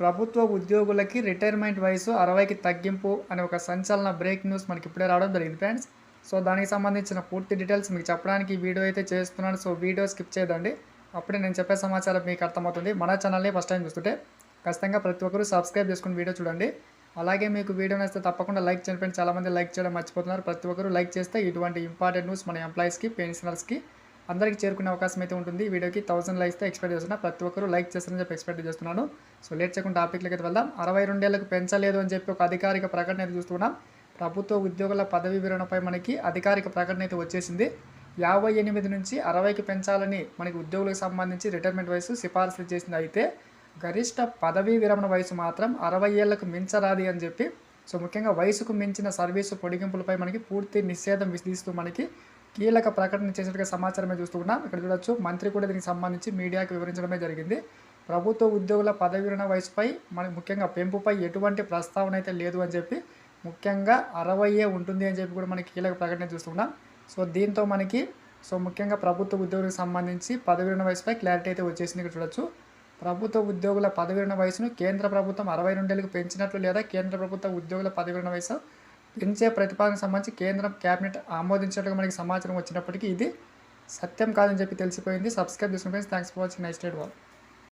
ప్రభుత్వ ఉద్యోగులకి రిటైర్మెంట్ వయసు అరవైకి తగ్గింపు అనే ఒక సంచలన బ్రేక్ న్యూస్ మనకి ఇప్పుడే రావడం జరిగింది ఫ్రెండ్స్. సో దానికి సంబంధించిన పూర్తి డీటెయిల్స్ మీకు చెప్పడానికి వీడియో అయితే చేస్తున్నాను. సో వీడియో స్కిప్ చేయదండి. అప్పుడే నేను చెప్పే సమాచారం మీకు అర్థమవుతుంది. మన ఛానల్ని ఫస్ట్ టైం చూస్తుంటే ఖచ్చితంగా ప్రతి ఒక్కరూ సబ్స్క్రైబ్ చేసుకుని వీడియో చూడండి. అలాగే మీకు వీడియో నచ్చితే తప్పకుండా లైక్ చేయండి ఫ్రెండ్స్. చాలామంది లైక్ చేయడం మర్చిపోతున్నారు. ప్రతి ఒక్కరూ లైక్ చేస్తే ఇటువంటి ఇంపార్టెంట్ న్యూస్ మన ఎంప్లాయీస్కి పెన్షనర్స్కి అందరికీ చేరుకునే అవకాశం అయితే ఉంటుంది. వీడియోకి థౌసండ్ లైక్స్ ఎక్స్పెక్ట్ చేస్తున్నా. ప్రతి ఒక్కరు లైక్ చేస్తారని చెప్పి ఎక్స్పెక్ట్ చేస్తున్నాను. సో లేట్ చేయకుండా టాపిక్లకి అయితే వెళ్దాం. అరవై రెండేళ్ళకు పెంచలేదు అని చెప్పి ఒక అధికారిక ప్రకటన అయితే చూస్తున్నాం. ప్రభుత్వ ఉద్యోగుల పదవి విరణపై మనకి అధికారిక ప్రకటన అయితే వచ్చేసింది. యాభై ఎనిమిది నుంచి అరవైకి పెంచాలని మనకి ఉద్యోగులకు సంబంధించి రిటైర్మెంట్ వయసు సిఫార్సులు చేసింది అయితే గరిష్ట పదవీ విరమణ వయసు మాత్రం అరవై ఏళ్ళకు మించరాది అని చెప్పి సో ముఖ్యంగా వయసుకు మించిన సర్వీసు పొడిగింపులపై మనకి పూర్తి నిషేధం విధిస్తూ మనకి కీలక ప్రకటన చేసినట్టుగా సమాచారమే చూస్తున్నాం ఇక్కడ చూడొచ్చు మంత్రి కూడా దీనికి సంబంధించి మీడియాకి వివరించడమే జరిగింది. ప్రభుత్వ ఉద్యోగుల పదవి విరణ వయసుపై మన ముఖ్యంగా పెంపుపై ఎటువంటి ప్రస్తావన అయితే లేదు అని చెప్పి ముఖ్యంగా అరవయే ఉంటుంది అని చెప్పి కూడా మనకి కీలక ప్రకటన చూస్తున్నాం సో దీంతో మనకి సో ముఖ్యంగా ప్రభుత్వ ఉద్యోగులకు సంబంధించి పదవి విరణ వయసుపై క్లారిటీ అయితే వచ్చేసింది. ఇక్కడ చూడొచ్చు ప్రభుత్వ ఉద్యోగుల పదవి విరణ వయసును కేంద్ర ప్రభుత్వం అరవై రెండేళ్ళకు పెంచినట్లు లేదా కేంద్ర ప్రభుత్వ ఉద్యోగుల పదవి విరణ వయసు పెంచే ప్రతిపాదనకు సంబంధించి కేంద్రం కేబినెట్ ఆమోదించినట్టుగా మనకి సమాచారం వచ్చినప్పటికీ ఇది సత్యం కాదని చెప్పి తెలిసిపోయింది. సబ్స్క్రైబ్ చేసుకుని thanks for watching. Next date wall